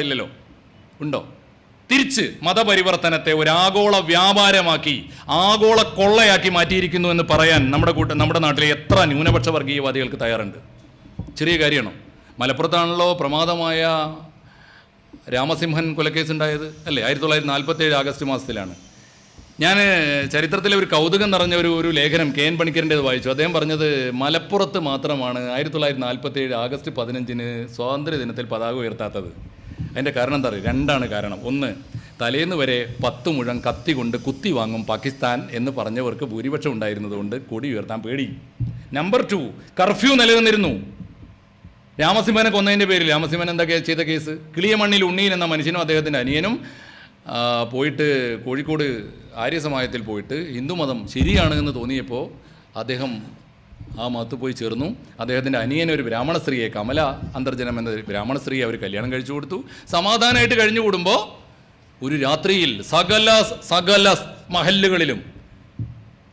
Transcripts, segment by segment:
ഇല്ലല്ലോ. ഉണ്ടോ? തിരിച്ച് മതപരിവർത്തനത്തെ ഒരു ആഗോള വ്യാപാരമാക്കി ആഗോള കൊള്ളയാക്കി മാറ്റിയിരിക്കുന്നു എന്ന് പറയാൻ നമ്മുടെ കൂട്ട നമ്മുടെ നാട്ടിലെ എത്ര ന്യൂനപക്ഷ വർഗീയവാദികൾക്ക് തയ്യാറുണ്ട്? ചെറിയ കാര്യമാണോ? മലപ്പുറത്താണല്ലോ പ്രമാദമായ രാമസിംഹൻ കൊലക്കേസ് ഉണ്ടായത് അല്ലേ? ആയിരത്തി തൊള്ളായിരത്തി നാൽപ്പത്തേഴ് ആഗസ്റ്റ് മാസത്തിലാണ്. ഞാൻ ചരിത്രത്തിലെ ഒരു കൗതുകം നിറഞ്ഞ ഒരു ഒരു ലേഖനം കെ എൻ പണിക്കറിന്റെത് വായിച്ചു. അദ്ദേഹം പറഞ്ഞത് മലപ്പുറത്ത് മാത്രമാണ് ആയിരത്തി തൊള്ളായിരത്തി നാൽപ്പത്തേഴ് ആഗസ്റ്റ് പതിനഞ്ചിന് സ്വാതന്ത്ര്യ ദിനത്തിൽ പതാക ഉയർത്താത്തത്. അതിന്റെ കാരണം എന്താ പറയുക രണ്ടാണ് കാരണം. ഒന്ന് തലേന്ന് വരെ പത്ത് മുഴം കത്തി കൊണ്ട് കുത്തി വാങ്ങും പാകിസ്ഥാൻ എന്ന് പറഞ്ഞവർക്ക് ഭൂരിപക്ഷം ഉണ്ടായിരുന്നതുകൊണ്ട് കൊടി ഉയർത്താൻ പേടി. നമ്പർ ടു കർഫ്യൂ നിലനിന്നിരുന്നു. രാമസിംഹനെ കൊന്നതിന്റെ പേരിൽ. രാമസിംഹൻ എന്താ ചെയ്ത കേസ് കിളിയ മണ്ണിൽ ഉണ്ണിയിൽ എന്ന മനുഷ്യനും അദ്ദേഹത്തിന്റെ അനിയനും പോയിട്ട് കോഴിക്കോട് ആര്യസമായത്തിൽ പോയിട്ട് ഹിന്ദുമതം ശരിയാണ് എന്ന് തോന്നിയപ്പോൾ അദ്ദേഹം ആ മത്ത് പോയി ചേർന്നു. അദ്ദേഹത്തിന്റെ അനിയനെ ഒരു ബ്രാഹ്മണ സ്ത്രീയെ കമല അന്തർജനം എന്ന ബ്രാഹ്മണ സ്ത്രീയെ അവർ കല്യാണം കഴിച്ചു കൊടുത്തു. സമാധാനമായിട്ട് കഴിഞ്ഞു കൂടുമ്പോൾ ഒരു രാത്രിയിൽ സകല സകല മഹല്ലുകളിലും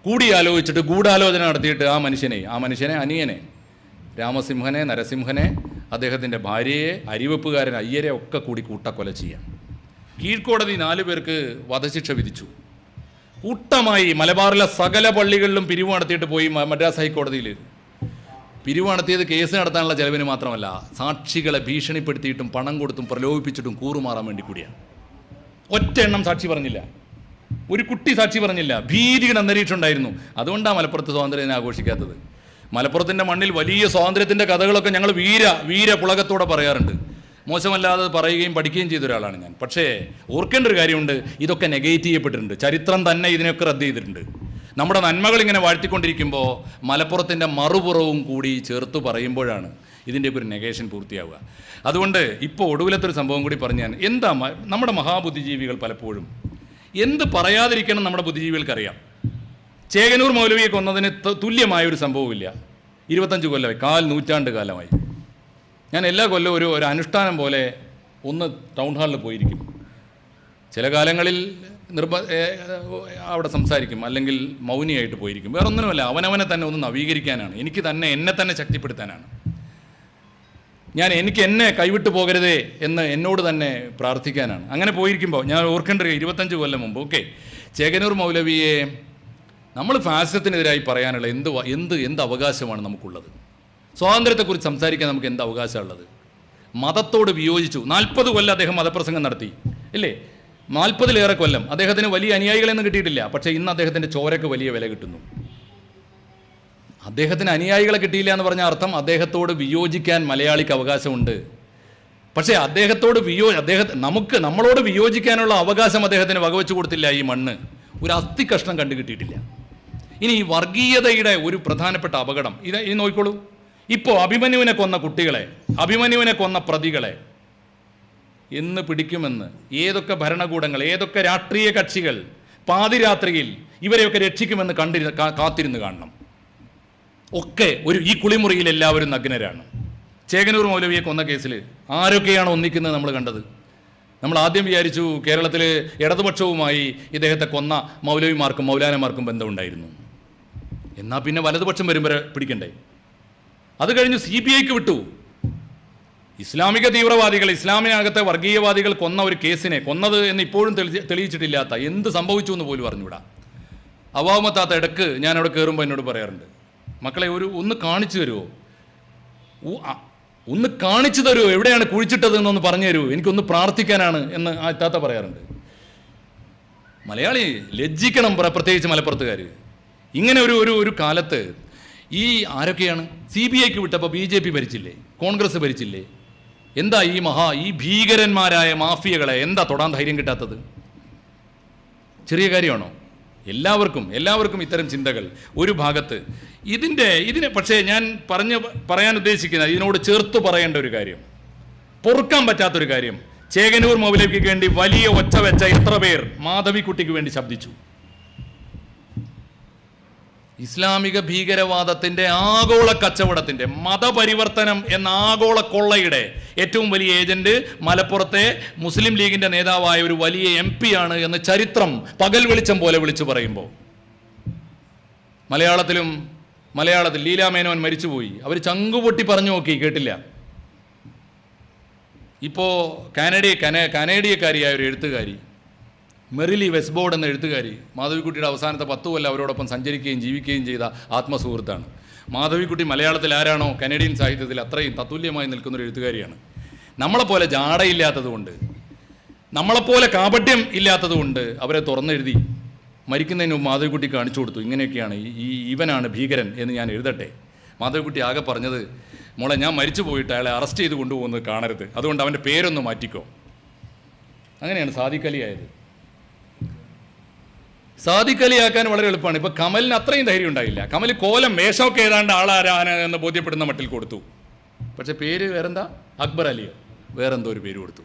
കൂടിയാലോചിച്ചിട്ട് ഗൂഢാലോചന നടത്തിയിട്ട് ആ മനുഷ്യനെ ആ മനുഷ്യനെ അനിയനെ രാമസിംഹനെ നരസിംഹനെ അദ്ദേഹത്തിന്റെ ഭാര്യയെ അരിവെപ്പുകാരൻ അയ്യരെ ഒക്കെ കൂടി കൂട്ടക്കൊല ചെയ്യാം കീഴ്ക്കോടതി നാലു പേർക്ക് വധശിക്ഷ വിധിച്ചു. കൂട്ടമായി മലബാറിലെ സകല പള്ളികളിലും പിരിവ് നടത്തിയിട്ട് പോയി മദ്രാസ് ഹൈക്കോടതിയിൽ. പിരിവ് നടത്തിയത് കേസ് നടത്താനുള്ള ചെലവിന് മാത്രമല്ല സാക്ഷികളെ ഭീഷണിപ്പെടുത്തിയിട്ടും പണം കൊടുത്തും പ്രലോഭിപ്പിച്ചിട്ടും കൂറുമാറാൻ വേണ്ടി കൂടിയാണ്. ഒറ്റ എണ്ണം സാക്ഷി പറഞ്ഞില്ല. ഒരു കുട്ടി സാക്ഷി പറഞ്ഞില്ല. ഭീതിയുടെ അന്തരീക്ഷം ഉണ്ടായിരുന്നു. അതുകൊണ്ടാണ് മലപ്പുറത്ത് സ്വാതന്ത്ര്യം ആഘോഷിക്കാത്തത്. മലപ്പുറത്തിന്റെ മണ്ണിൽ വലിയ സ്വാതന്ത്ര്യത്തിന്റെ കഥകളൊക്കെ ഞങ്ങൾ വീര വീര പുളകത്തോടെ പറയാറുണ്ട്. മോശമല്ലാതെ പറയുകയും പഠിക്കുകയും ചെയ്ത ഒരാളാണ് ഞാൻ. പക്ഷേ ഓർക്കേണ്ട ഒരു കാര്യമുണ്ട്. ഇതൊക്കെ നെഗേറ്റ് ചെയ്യപ്പെട്ടിട്ടുണ്ട്. ചരിത്രം തന്നെ ഇതിനൊക്കെ റദ്ദ് ചെയ്തിട്ടുണ്ട്. നമ്മുടെ നന്മകൾ ഇങ്ങനെ വാഴ്ത്തിക്കൊണ്ടിരിക്കുമ്പോൾ മലപ്പുറത്തിന്റെ മറുപുറവും കൂടി ചേർത്ത് പറയുമ്പോഴാണ് ഇതിന്റെയൊക്കെ ഒരു നെഗേഷൻ പൂർത്തിയാവുക. അതുകൊണ്ട് ഇപ്പോൾ ഒടുവിലത്തെ ഒരു സംഭവം കൂടി പറഞ്ഞു ഞാൻ. എന്താ നമ്മുടെ മഹാബുദ്ധിജീവികൾ പലപ്പോഴും എന്ത് പറയാതിരിക്കണം നമ്മുടെ ബുദ്ധിജീവികൾക്കറിയാം. ചേകനൂർ മൗലവിയെ കൊന്നതിന് തുല്യമായ ഒരു സംഭവമില്ല ഇരുപത്തഞ്ച് കൊല്ലമായി കാൽ നൂറ്റാണ്ട് കാലമായി. ഞാൻ എല്ലാ കൊല്ലവും ഒരു ഒരു അനുഷ്ഠാനം പോലെ ഒന്ന് ടൗൺ ഹാളിൽ പോയിരിക്കും. ചില കാലങ്ങളിൽ നിർബ അവിടെ സംസാരിക്കും. അല്ലെങ്കിൽ മൗനിയായിട്ട് പോയിരിക്കും. വേറെ ഒന്നിനുമല്ല അവനവനെ തന്നെ ഒന്ന് നവീകരിക്കാനാണ്. എനിക്ക് തന്നെ എന്നെ തന്നെ ശക്തിപ്പെടുത്താനാണ്. ഞാൻ എനിക്ക് എന്നെ കൈവിട്ടു പോകരുതേ എന്ന് എന്നോട് തന്നെ പ്രാർത്ഥിക്കാനാണ്. അങ്ങനെ പോയിരിക്കുമ്പോൾ ഞാൻ ഓർക്കേണ്ട ഇരുപത്തഞ്ച് കൊല്ലം മുമ്പ്. ഓക്കെ. ചേകനൂർ മൗലവിയെ നമ്മൾ ഫാസിസത്തിനെതിരായി പറയാനുള്ള എന്ത് എന്ത് എന്ത് അവകാശമാണ് നമുക്കുള്ളത്? സ്വാതന്ത്ര്യത്തെക്കുറിച്ച് സംസാരിക്കാൻ നമുക്ക് എന്ത് അവകാശമുള്ളത്? മതത്തോട് വിയോജിച്ചു. നാൽപ്പത് കൊല്ലം അദ്ദേഹം മതപ്രസംഗം നടത്തി. ഇല്ലേ? നാൽപ്പതിലേറെ കൊല്ലം. അദ്ദേഹത്തിന് വലിയ അനുയായികളെയൊന്നും കിട്ടിയിട്ടില്ല. പക്ഷേ ഇന്ന് അദ്ദേഹത്തിന്റെ ചോരക്ക് വലിയ വില കിട്ടുന്നു. അദ്ദേഹത്തിന് അനുയായികളെ കിട്ടിയില്ല എന്ന് പറഞ്ഞ അർത്ഥം അദ്ദേഹത്തോട് വിയോജിക്കാൻ മലയാളിക്ക് അവകാശമുണ്ട്. പക്ഷേ അദ്ദേഹത്തോട് വിയോ അദ്ദേഹത്തെ നമുക്ക് നമ്മളോട് വിയോജിക്കാനുള്ള അവകാശം അദ്ദേഹത്തിന് വകവെച്ചു കൊടുത്തില്ല ഈ മണ്ണ്. ഒരു അസ്ഥി കഷ്ണം കണ്ടു കിട്ടിയിട്ടില്ല ഇനി ഈ വർഗീയതയുടെ ഒരു പ്രധാനപ്പെട്ട അപകടം. ഇത് ഇനി നോക്കിക്കോളൂ. ഇപ്പോൾ അഭിമന്യുവിനെ കൊന്ന കുട്ടികളെ അഭിമന്യുവിനെ കൊന്ന പ്രതികളെ എന്ന് പിടിക്കുമെന്ന് ഏതൊക്കെ ഭരണകൂടങ്ങൾ ഏതൊക്കെ രാഷ്ട്രീയ കക്ഷികൾ പാതിരാത്രിയിൽ ഇവരെയൊക്കെ രക്ഷിക്കുമെന്ന് കണ്ടിരുന്ന് കാത്തിരുന്ന് കാണണം. ഒക്കെ ഒരു ഈ കുളിമുറിയിൽ എല്ലാവരും നഗ്നരാണ്. ചേകനൂർ മൗലവിയെ കൊന്ന കേസിൽ ആരൊക്കെയാണ് ഒന്നിക്കുന്നത് നമ്മൾ കണ്ടത്? നമ്മൾ ആദ്യം വിചാരിച്ചു കേരളത്തിൽ ഇടതുപക്ഷവുമായി ഇദ്ദേഹത്തെ കൊന്ന മൗലവിമാർക്കും മൗലാനമാർക്കും ബന്ധമുണ്ടായിരുന്നു. എന്നാൽ പിന്നെ വലതുപക്ഷം വരുമ്പോൾ പിടിക്കണ്ടേ? അത് കഴിഞ്ഞ് സി ബി ഐക്ക് വിട്ടു. ഇസ്ലാമിക തീവ്രവാദികൾ ഇസ്ലാമിനകത്തെ വർഗീയവാദികൾ കൊന്ന ഒരു കേസിനെ കൊന്നത് എന്ന് ഇപ്പോഴും തെളി- തെളിയിച്ചിട്ടില്ലാത്ത എന്ത് സംഭവിച്ചു എന്ന് പോലും അറിഞ്ഞൂടാ അവാമത്താത്ത ഇടയ്ക്ക് ഞാൻ അവിടെ കയറുമ്പോൾ എന്നോട് പറയാറുണ്ട് മക്കളെ ഒരു ഒന്ന് കാണിച്ചു തരുമോ ഒന്ന് കാണിച്ചു തരുമോ എവിടെയാണ് കുഴിച്ചിട്ടത് എന്നൊന്ന് പറഞ്ഞു തരുമോ എനിക്കൊന്ന് പ്രാർത്ഥിക്കാനാണ് എന്ന് ആ ഇത്താത്ത പറയാറുണ്ട്. മലയാളി ലജ്ജിക്കണം പ്ര- പ്രത്യേകിച്ച് മലപ്പുറത്തുകാർ ഇങ്ങനെ ഒരു ഒരു ഒരു കാലത്ത് ഈ ആരൊക്കെയാണ്? സി ബി ഐക്ക് വിട്ടപ്പോൾ ബി ജെ പി ഭരിച്ചില്ലേ? കോൺഗ്രസ് ഭരിച്ചില്ലേ? എന്താ ഈ മഹാ ഈ ഭീകരന്മാരായ മാഫിയകളെ എന്താ തൊടാൻ ധൈര്യം കിട്ടാത്തത്? ചെറിയ കാര്യമാണോ? എല്ലാവർക്കും എല്ലാവർക്കും ഇത്തരം ചിന്തകൾ ഒരു ഭാഗത്ത്. ഇതിന്റെ ഇതിനെ പക്ഷേ ഞാൻ പറഞ്ഞ് പറയാൻ ഉദ്ദേശിക്കുന്ന ഇതിനോട് ചേർത്ത് പറയേണ്ട ഒരു കാര്യം. പൊറുക്കാൻ പറ്റാത്തൊരു കാര്യം. ചേകനൂർ മൗലവിക്ക് വേണ്ടി വലിയ ഒച്ച വെച്ച എത്ര പേർ മാധവിക്കുട്ടിക്ക് വേണ്ടി ശബ്ദിച്ചു. ഇസ്ലാമിക ഭീകരവാദത്തിന്റെ ആഗോള കച്ചവടത്തിന്റെ മതപരിവർത്തനം എന്ന ആഗോള കൊള്ളയുടെ ഏറ്റവും വലിയ ഏജന്റ് മലപ്പുറത്തെ മുസ്ലിം ലീഗിന്റെ നേതാവായ ഒരു വലിയ എം ആണ് എന്ന് ചരിത്രം പകൽ വെളിച്ചം പോലെ വിളിച്ചു പറയുമ്പോൾ. മലയാളത്തിലും മലയാളത്തിൽ ലീലാമേനോൻ മരിച്ചുപോയി. അവർ ചങ്കുപൊട്ടി പറഞ്ഞു നോക്കി കേട്ടില്ല. ഇപ്പോൾ കാനഡിയ കന കനേഡിയക്കാരിയായ ഒരു എഴുത്തുകാരി മെറിലി വെസ്ബോർഡ് എന്ന എഴുത്തുകാരി മാധവിക്കുട്ടിയുടെ അവസാനത്തെ പത്തു കൊല്ലം അവരോടൊപ്പം സഞ്ചരിക്കുകയും ജീവിക്കുകയും ചെയ്ത ആത്മസുഹൃത്താണ്. മാധവിക്കുട്ടി മലയാളത്തിൽ ആരാണോ കനേഡിയൻ സാഹിത്യത്തിൽ അത്രയും തത്തുല്യമായി നിൽക്കുന്ന ഒരു എഴുത്തുകാരിയാണ്. നമ്മളെപ്പോലെ ജാടയില്ലാത്തതുകൊണ്ട് നമ്മളെപ്പോലെ കാപട്യം ഇല്ലാത്തതുകൊണ്ട് അവരെ തുറന്നെഴുതി മരിക്കുന്നതിന് മുമ്പ് മാധവിക്കുട്ടി കാണിച്ചു കൊടുത്തു. ഇങ്ങനെയൊക്കെയാണ് ഈ- ഇവനാണ് ഭീകരൻ എന്ന് ഞാൻ എഴുതട്ടെ. മാധവിക്കുട്ടി ആകെ പറഞ്ഞത് മോളെ ഞാൻ മരിച്ചു പോയിട്ട് അയാളെ അറസ്റ്റ് ചെയ്ത് കൊണ്ടുപോകുന്നത് കാണരുത്. അതുകൊണ്ട് അവന്റെ പേരൊന്ന് മാറ്റിക്കോ. അങ്ങനെയാണ് സാദിഖലിയായത് സാദിഖലിയാക്കാൻ വളരെ എളുപ്പമാണ്. ഇപ്പൊ കമലിന് അത്രയും ധൈര്യം ഉണ്ടായില്ല. കമൽ കോലം വേഷമൊക്കെ ഏതാണ്ട് ആളാരാണ് എന്ന് ബോധ്യപ്പെടുന്ന മട്ടിൽ കൊടുത്തു. പക്ഷെ പേര് വേറെന്താ? അക്ബർ അലിയോ വേറെന്തോ ഒരു പേര് കൊടുത്തു.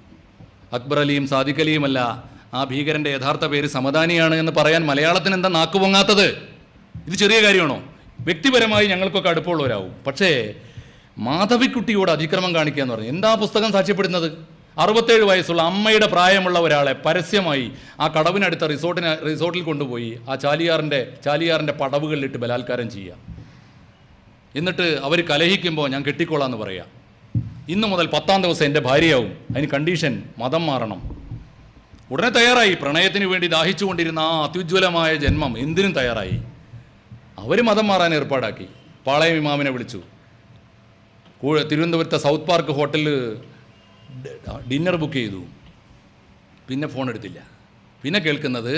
അക്ബർ അലിയും സാദിഖലിയുമല്ല ആ ഭീകരന്റെ യഥാർത്ഥ പേര് സമദാനിയാണ് എന്ന് പറയാൻ മലയാളത്തിന് എന്താ നാക്കു പൊങ്ങാത്തത്? ഇത് ചെറിയ കാര്യമാണോ? വ്യക്തിപരമായി ഞങ്ങൾക്കൊക്കെ അടുപ്പമുള്ളവരാവും പക്ഷേ മാധവിക്കുട്ടിയോട് അതിക്രമം കാണിക്കുക എന്ന് പറഞ്ഞു എന്താ പുസ്തകം സാക്ഷ്യപ്പെടുന്നത്? അറുപത്തേഴ് വയസ്സുള്ള അമ്മയുടെ പ്രായമുള്ള ഒരാളെ പരസ്യമായി ആ കടവിനടുത്ത റിസോർട്ടിന് റിസോർട്ടിൽ കൊണ്ടുപോയി ആ ചാലിയാറിന്റെ ചാലിയാറിന്റെ പടവുകളിലിട്ട് ബലാത്കാരം ചെയ്യുക. എന്നിട്ട് അവർ കലഹിക്കുമ്പോൾ ഞാൻ കെട്ടിക്കോളാന്ന് പറയാം. ഇന്ന് മുതൽ പത്താം ദിവസം എന്റെ ഭാര്യയാവും. അതിന് കണ്ടീഷൻ മതം മാറണം. ഉടനെ തയ്യാറായി. പ്രണയത്തിന് വേണ്ടി ദാഹിച്ചുകൊണ്ടിരുന്ന ആ അത്യുജ്വലമായ ജന്മം എന്തിനും തയ്യാറായി. അവർ മതം മാറാൻ ഏർപ്പാടാക്കി. പാളയം ഇമാമിനെ വിളിച്ചു. തിരുവനന്തപുരത്തെ സൗത്ത് പാർക്ക് ഹോട്ടലിൽ ഡിന്നർ ബുക്ക് ചെയ്തു. പിന്നെ ഫോൺ എടുത്തില്ല. പിന്നെ കേൾക്കുന്നത്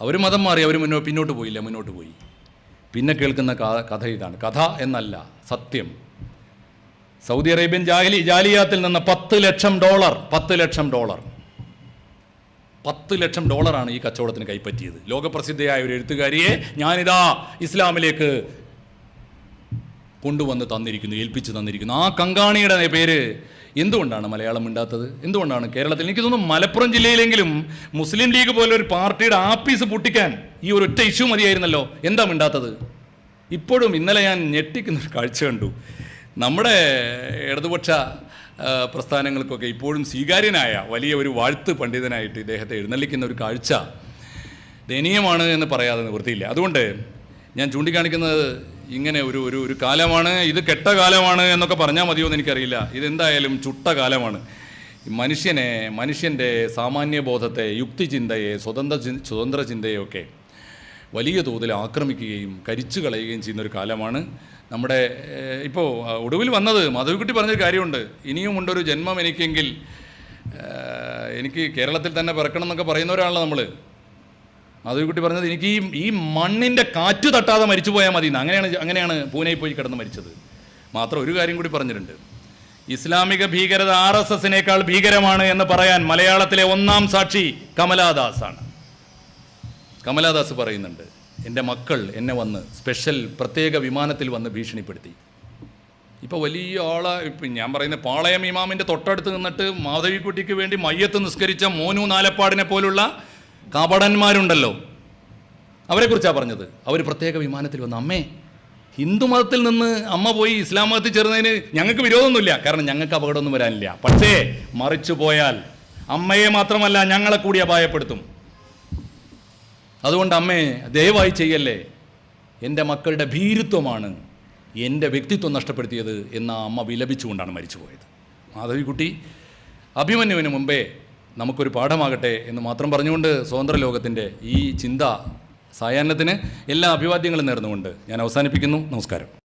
അവർ മതം മാറി അവർ മുന്നോ പിന്നോട്ട് പോയില്ല മുന്നോട്ട് പോയി. പിന്നെ കേൾക്കുന്ന കഥ ഇതാണ്. കഥ എന്നല്ല സത്യം. സൗദി അറേബ്യൻ ജാലി ജാലിയാത്തിൽ നിന്ന് പത്ത് ലക്ഷം ഡോളർ പത്ത് ലക്ഷം ഡോളർ. പത്ത് ലക്ഷം ഡോളറാണ് ഈ കച്ചവടത്തിന് കൈപ്പറ്റിയത്. ലോകപ്രസിദ്ധയായ ഒരു എഴുത്തുകാരിയെ ഞാനിതാ ഇസ്ലാമിലേക്ക് കൊണ്ടുവന്ന് തന്നിരിക്കുന്നു ഏൽപ്പിച്ച് തന്നിരിക്കുന്നു. ആ കങ്കാണിയുടെ പേര് എന്തുകൊണ്ടാണ് മലയാളം മിണ്ടാത്തത്? എന്തുകൊണ്ടാണ് കേരളത്തിൽ? എനിക്ക് തോന്നുന്നു മലപ്പുറം ജില്ലയിലെങ്കിലും മുസ്ലിം ലീഗ് പോലെ ഒരു പാർട്ടിയുടെ ആപ്പീസ് പൊട്ടിക്കാൻ ഈ ഒരു ഒറ്റ ഇഷ്യൂ മതിയായിരുന്നല്ലോ. എന്താ മിണ്ടാത്തത്? ഇപ്പോഴും ഇന്നലെ ഞാൻ ഞെട്ടിക്കുന്ന ഒരു കാഴ്ച കണ്ടു. നമ്മുടെ ഇടതുപക്ഷ പ്രസ്ഥാനങ്ങൾക്കൊക്കെ ഇപ്പോഴും സ്വീകാര്യനായ വലിയ ഒരു വാഴ്ത്ത് പണ്ഡിതനായിട്ട് ഇദ്ദേഹത്തെ എഴുന്നള്ളിക്കുന്ന ഒരു കാഴ്ച ദയനീയമാണ് എന്ന് പറയാതെ നിവൃത്തിയില്ല. അതുകൊണ്ട് ഞാൻ ചൂണ്ടിക്കാണിക്കുന്നത് ഇങ്ങനെ ഒരു ഒരു ഒരു കാലമാണ്. ഇത് കെട്ട കാലമാണ് എന്നൊക്കെ പറഞ്ഞാൽ മതിയോ എന്ന് എനിക്കറിയില്ല. ഇതെന്തായാലും ചുട്ട കാലമാണ്. മനുഷ്യനെ മനുഷ്യന്റെ സാമാന്യ ബോധത്തെ യുക്തിചിന്തയെ സ്വതന്ത്ര സ്വതന്ത്ര ചിന്തയെയൊക്കെ വലിയ തോതിൽ ആക്രമിക്കുകയും കരിച്ചു കളയുകയും ചെയ്യുന്ന ഒരു കാലമാണ്. നമ്മുടെ ഇപ്പോൾ ഒടുവിൽ വന്നത് മാധവിക്കുട്ടി പറഞ്ഞൊരു കാര്യമുണ്ട്. ഇനിയും ഉണ്ടൊരു ജന്മം എനിക്കെങ്കിൽ എനിക്ക് കേരളത്തിൽ തന്നെ പിറക്കണം എന്നൊക്കെ പറയുന്നവരാണല്ലോ നമ്മൾ മാധവിക്കുട്ടി പറഞ്ഞത് എനിക്ക് ഈ ഈ മണ്ണിന്റെ കാറ്റ് തട്ടാതെ മരിച്ചു പോയാൽ മതി അങ്ങനെയാണ് അങ്ങനെയാണ് പൂനെയിൽ പോയി കിടന്ന് മരിച്ചത്. മാത്രം ഒരു കാര്യം കൂടി പറഞ്ഞിട്ടുണ്ട്. ഇസ്ലാമിക ഭീകരത ആർ എസ് എസിനേക്കാൾ ഭീകരമാണ് എന്ന് പറയാൻ മലയാളത്തിലെ ഒന്നാം സാക്ഷി കമലാദാസാണ്. കമലാദാസ് പറയുന്നുണ്ട് എന്റെ മക്കൾ എന്നെ വന്ന് സ്പെഷ്യൽ പ്രത്യേക വിമാനത്തിൽ വന്ന് ഭീഷണിപ്പെടുത്തി. ഇപ്പോൾ വലിയ ആളെ ഇപ്പം ഞാൻ പറയുന്ന പാളയം ഇമാമിന്റെ തൊട്ടടുത്ത് നിന്നിട്ട് മാധവിക്കുട്ടിക്ക് വേണ്ടി മയ്യത്ത് നിസ്കരിച്ച മോനു നാലപ്പാടിനെ പോലുള്ള കപടന്മാരുണ്ടല്ലോ. അവരെക്കുറിച്ചാണ് പറഞ്ഞത്. അവർ പ്രത്യേക വിമാനത്തിൽ വന്നു. അമ്മേ ഹിന്ദു മതത്തിൽ നിന്ന് അമ്മ പോയി ഇസ്ലാം മതത്തിൽ ചേർന്നതിന് ഞങ്ങൾക്ക് വിരോധമൊന്നുമില്ല. കാരണം ഞങ്ങൾക്ക് അപകടമൊന്നും വരാനില്ല. പക്ഷേ മറിച്ചു പോയാൽ അമ്മയെ മാത്രമല്ല ഞങ്ങളെ കൂടി അപായപ്പെടുത്തും. അതുകൊണ്ട് അമ്മേ ദയവായി ചെയ്യല്ലേ. എന്റെ മക്കളുടെ ഭീരുത്വമാണ് എന്റെ വ്യക്തിത്വം നഷ്ടപ്പെടുത്തിയത് എന്ന അമ്മ വിലപിച്ചുകൊണ്ടാണ് മരിച്ചുപോയത്. മാധവിക്കുട്ടി അഭിമന്യുവിന് മുമ്പേ നമുക്കൊരു പാഠമാകട്ടെ എന്ന് മാത്രം പറഞ്ഞുകൊണ്ട് സ്വതന്ത്ര ലോകത്തിന്റെ ഈ ചിന്ത സായാഹ്നത്തിന് എല്ലാ അഭിവാദ്യങ്ങളും നേർന്നുകൊണ്ട് ഞാൻ അവസാനിപ്പിക്കുന്നു. നമസ്കാരം.